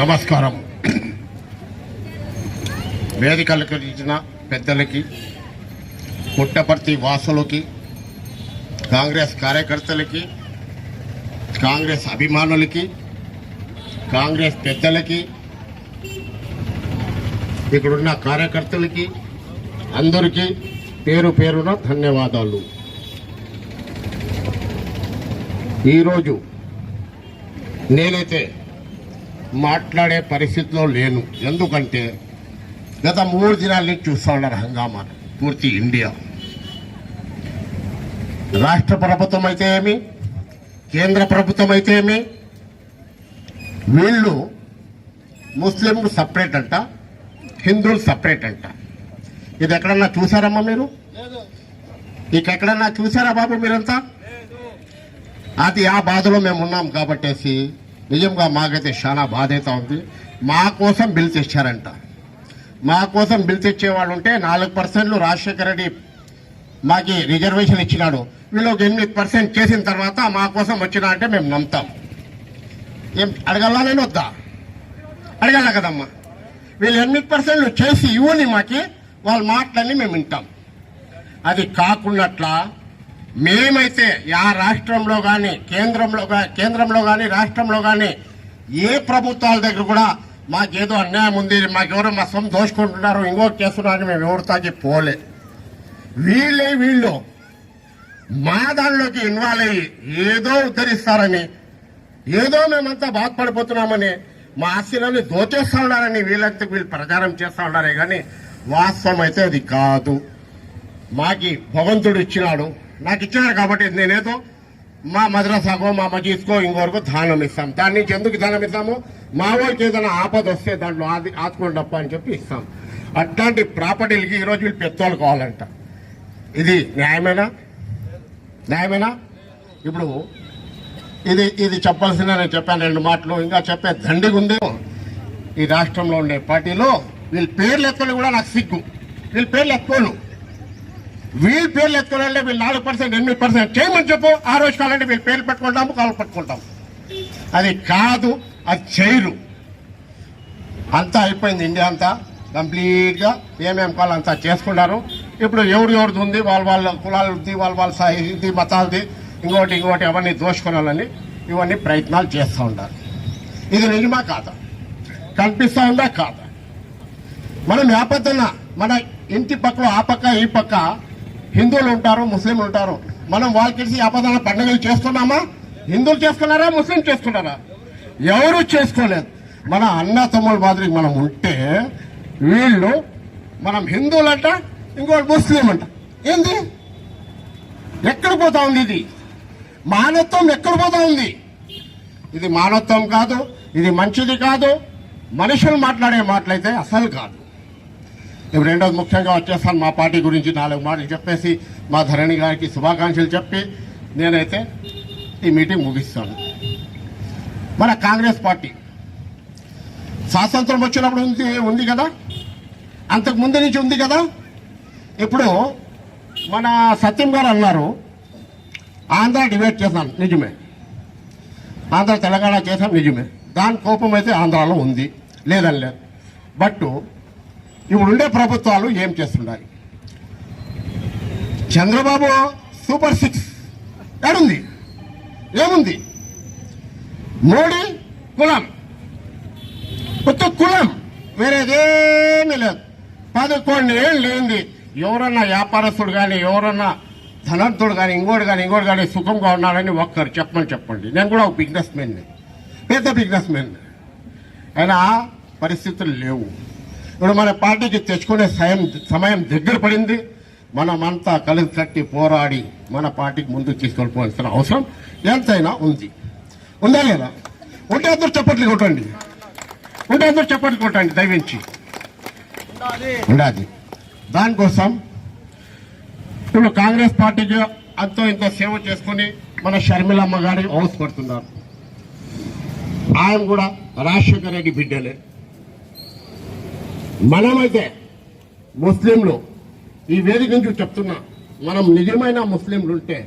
నమస్కారం. వేదికలకు ఇచ్చిన పెద్దలకి పుట్టపర్తి వాసులకి కాంగ్రెస్ కార్యకర్తలకి కాంగ్రెస్ అభిమానులకి కాంగ్రెస్ పెద్దలకి ఇక్కడున్న కార్యకర్తలకి అందరికీ పేరు పేరున ధన్యవాదాలు. ఈరోజు నేనైతే మాట్లాడే పరిస్థితిలో లేను. ఎందుకంటే గత మూడు దినాల నుంచి చూస్తూ ఉన్నారు హంగామా. పూర్తి ఇండియా. రాష్ట్ర ప్రభుత్వం అయితే ఏమి? కేంద్ర ప్రభుత్వం అయితే ఏమి? వీళ్ళు ముస్లింలు సపరేట్ అంట హిందువులు సపరేట్ అంట. ఇది ఎక్కడన్నా చూసారమ్మా మీరు? ఇక ఎక్కడన్నా చూసారా బాబు మీరంతా? అది ఆ బాధలో మేము ఉన్నాం కాబట్టేసి నిజంగా మాకైతే చాలా బాధ ఉంది. మా కోసం బిల్ తెచ్చారంట. మా కోసం బిల్ తెచ్చేవాళ్ళు ఉంటే నాలుగు పర్సెంట్లు రాజశేఖర రెడ్డి మాకి రిజర్వేషన్ ఇచ్చినాడు. వీళ్ళు ఒక ఎనిమిది పర్సెంట్ చేసిన తర్వాత మా కోసం వచ్చినా అంటే మేము నమ్ముతాం. ఏం అడగల్లా నేను వద్దా? అడగాల కదమ్మా? వీళ్ళు ఎనిమిది పర్సెంట్లు చేసి ఇవ్వని మాకి వాళ్ళ మాటలన్నీ మేము వింటాం. అది కాకున్నట్లా మేమైతే ఆ రాష్ట్రంలో కానీ కేంద్రంలో కేంద్రంలో కానీ రాష్ట్రంలో కానీ ఏ ప్రభుత్వాల దగ్గర కూడా మాకేదో అన్యాయం ఉంది మాకెవరో మా సొంత దోచుకుంటున్నారు ఇంకోటి చేస్తున్నారు మేము ఎవరితాకి పోలే. వీళ్ళే వీళ్ళు మా దానిలోకి ఇన్వాల్వ్ అయ్యి ఏదో ఉద్ధరిస్తారని ఏదో మేమంతా బాధపడిపోతున్నామని మా ఆస్తిలని దోచేస్తా ఉన్నారని వీళ్ళంతా వీళ్ళు ప్రచారం చేస్తా ఉన్నారే కానీ వాస్తవం అయితే అది కాదు. మాకి భగవంతుడు ఇచ్చినాడు. నాకు ఇచ్చారు కాబట్టి నేనేదో మా మద్రసాకో మా మజీస్కో ఇంకొరకు దానం ఇస్తాం. దాని నుంచి ఎందుకు దానం ఇస్తాము? మా వాళ్ళకి ఏదైనా ఆపద వస్తే దాంట్లో ఆది ఆదుకోండప్ప అని చెప్పి ఇస్తాం. అట్లాంటి ప్రాపర్టీలకి ఈరోజు వీళ్ళు పెత్తోలు కావాలంట. ఇది న్యాయమేనా? న్యాయమేనా? ఇప్పుడు ఇది ఇది చెప్పాల్సిన నేను చెప్పాను రెండు మాటలు. ఇంకా చెప్పే దండిగా ఉంది. ఈ రాష్ట్రంలో ఉండే పార్టీలో వీళ్ళ పేర్లు ఎత్తుకొని కూడా నాకు సిగ్గు. వీళ్ళ పేర్లు ఎత్తుకోను వీళ్ళ పేర్లు ఎత్తుకోవాలంటే వీళ్ళు నాలుగు పర్సెంట్ ఎనిమిది పర్సెంట్ చేయమని చెప్పు. ఆ రోజు కావాలంటే వీళ్ళు పేర్లు పెట్టుకుంటాము కాళ్ళు పట్టుకుంటాం అది కాదు అది చేయరు. అంతా అయిపోయింది ఇండియా అంతా. కంప్లీట్గా ఏమేమి ఏమేం కావాలి అంతా చేసుకున్నారు. ఇప్పుడు ఎవరు ఎవరిది ఉంది వాళ్ళ వాళ్ళ కులాలది వాళ్ళ వాళ్ళ ఇది మతాలది ఇంకోటి ఇంకోటి అవన్నీ దోచుకోవాలని ఇవన్నీ ప్రయత్నాలు చేస్తూ ఉంటారు ఇది నిజమా కాదా? కనిపిస్తూ ఉందా కాదా? మనం యాపత్తన మన ఇంటి పక్క ఆ పక్క ఈ పక్క హిందువులు ఉంటారు ముస్లింలు ఉంటారు. మనం వాళ్ళకి ఆపదన పండుగలు చేస్తున్నామా? హిందువులు చేసుకున్నారా ముస్లిం చేసుకున్నారా? ఎవరు చేసుకోలేదు. మన అన్న తమ్ముల మాదిరి మనం ఉంటే వీళ్ళు మనం హిందువులంట ఇంకోటి ముస్లిం అంట ఏంది? ఎక్కడ పోతా ఉంది ఇది? మానవత్వం ఎక్కడ పోతా ఉంది? ఇది మానవత్వం కాదు ఇది మంచిది కాదు. మనుషులు మాట్లాడే మాటలైతే అసలు కాదు. రెండోది ముఖ్యంగా వచ్చేస్తాను మా పార్టీ గురించి నాలుగు మాటలు చెప్పేసి మా ధరణి గారికి శుభాకాంక్షలు చెప్పి నేనైతే ఈ మీటింగ్ ముగిస్తాను. మన కాంగ్రెస్ పార్టీ స్వాతంత్రం వచ్చినప్పుడు ఉంది ఉంది కదా? అంతకు ముందు నుంచి ఉంది కదా? ఇప్పుడు మన సత్యం గారు అన్నారు ఆంధ్ర డివైడ్ చేశాను నిజమే. ఆంధ్ర తెలంగాణ చేశాం నిజమే. దాని కోపం అయితే ఆంధ్రాలో ఉంది లేదని లేదు. బట్ ఇప్పుడు ఉండే ప్రభుత్వాలు ఏం చేస్తున్నాయి? Chandrababu super six. ఏడుంది? ఏముంది? మోడీ కులం. కొత్త కులం. వేరేదేమీ లేదు. పదకొండు ఏళ్ళు లేనిది ఎవరన్నా వ్యాపారస్తుడు కానీ ఎవరన్నా ధనంతుడు కానీ ఇంకోటి కానీ ఇంకోటి కానీ సుఖంగా ఉన్నాడని ఒక్కరు చెప్పమని చెప్పండి. నేను కూడా ఒక బిజినెస్ మెన్ పెద్ద బిజినెస్ మెన్ అయినా పరిస్థితులు లేవు. ఇప్పుడు మన పార్టీకి తెచ్చుకునే సమయం సమయం దగ్గర పడింది. మనమంతా కలిసి కట్టి పోరాడి మన పార్టీకి ముందుకు తీసుకెళ్ళిపోవాల్సిన అవసరం ఎంతైనా ఉంది. ఉందా లేదా? ఉంటే అందరూ చప్పట్లు కొట్టండి. ఉంటే అందరూ చప్పట్లు కొట్టండి దయవించి. ఉండాలి. దానికోసం ఇప్పుడు కాంగ్రెస్ పార్టీకి అంతో ఇంతో సేవ చేసుకుని మన షర్మిలమ్మ గారి హౌస్ పడుతున్నారు ఆయన కూడా రాజశేఖర రెడ్డి బిడ్డలే. మనమైతే ముస్లింలు. ఈ వేదిక నుంచి చెప్తున్నా మనం నిజమైన ముస్లింలు ఉంటే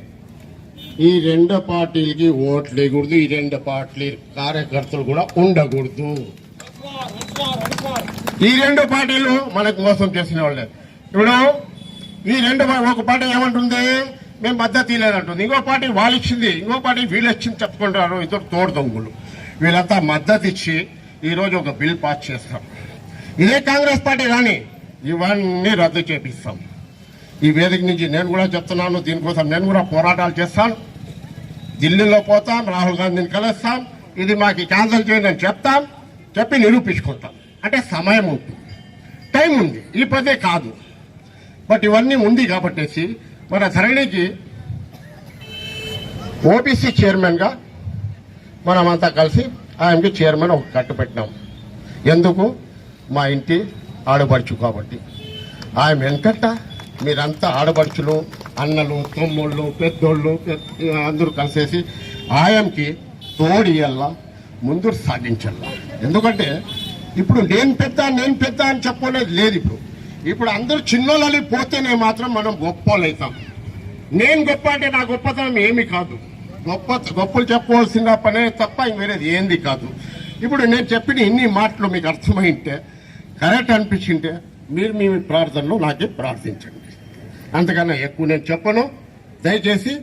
ఈ రెండు పార్టీలకి ఓట్లు వేయకూడదు ఈ రెండు పార్టీ కార్యకర్తలు కూడా ఉండకూడదు. ఈ రెండు పార్టీలు మనకు మోసం చేసిన వాళ్ళే. ఇప్పుడు ఈ రెండు ఒక పార్టీ ఏమంటుంది? మేము మద్దతు ఇవ్వలేదంటుంది ఇంకో పార్టీ వాళ్ళు ఇచ్చింది ఇంకో పార్టీ వీళ్ళు ఇచ్చింది చెప్పుకుంటారు. ఇద్దరు తోడు దొంగలు. వీళ్ళంతా మద్దతు ఇచ్చి ఈరోజు ఒక బిల్ పాస్ చేస్తాం. ఇదే కాంగ్రెస్ పార్టీ రాని ఇవన్నీ రద్దు చేపిస్తాం. ఈ వేదిక నుంచి నేను కూడా చెప్తున్నాను దీనికోసం నేను కూడా పోరాటాలు చేస్తాను. ఢిల్లీలో పోతాం రాహుల్ గాంధీని కలుస్తాం. ఇది మాకు క్యాన్సిల్ చేయండి అని చెప్తాం. చెప్పి నిరూపించుకుంటాం. అంటే సమయం ఉంటుంది టైం ఉంది. ఈ పదే కాదు. బట్ ఇవన్నీ ఉంది కాబట్టేసి మన ధరణికి ఓబీసీ చైర్మన్గా మనమంతా కలిసి ఆయనకి చైర్మన్ ఒక కట్టు పెట్టినాం. ఎందుకు? మా ఇంటి ఆడపడుచు కాబట్టి. ఆయన వెంకట మీరంతా ఆడపడుచులు అన్నలు తమ్ముళ్ళు పెద్దోళ్ళు అందరూ కలిసేసి ఆయనకి తోడియల్లా ముందు సాగించాల ఎందుకంటే ఇప్పుడు నేను పెద్ద నేను పెద్ద అని చెప్పలేదు లేదు ఇప్పుడు. ఇప్పుడు అందరూ చిన్నోళ్ళని పోతేనే మాత్రం మనం గొప్పలవుతాం అవుతాం నేను గొప్ప అంటే నా గొప్పతనం ఏమి కాదు. గొప్ప గొప్పలు చెప్పవలసిన పనే తప్ప ఇంక వేరేది ఏంది కాదు. ఇప్పుడు నేను చెప్పిన ఇన్ని మాటలు మీకు అర్థమైంటే కరెక్ట్ అనిపించింటే మీరు మీ ప్రార్థనలో నాకే ప్రార్థించండి. అంతకన్నా ఎక్కువ నేను చెప్పను. దయచేసి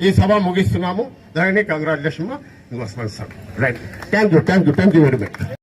ఈ సభ ముగిస్తున్నాము. దాన్ని కంగ్రాచులేషన్ ఇంకో right thank you thank you thank you very much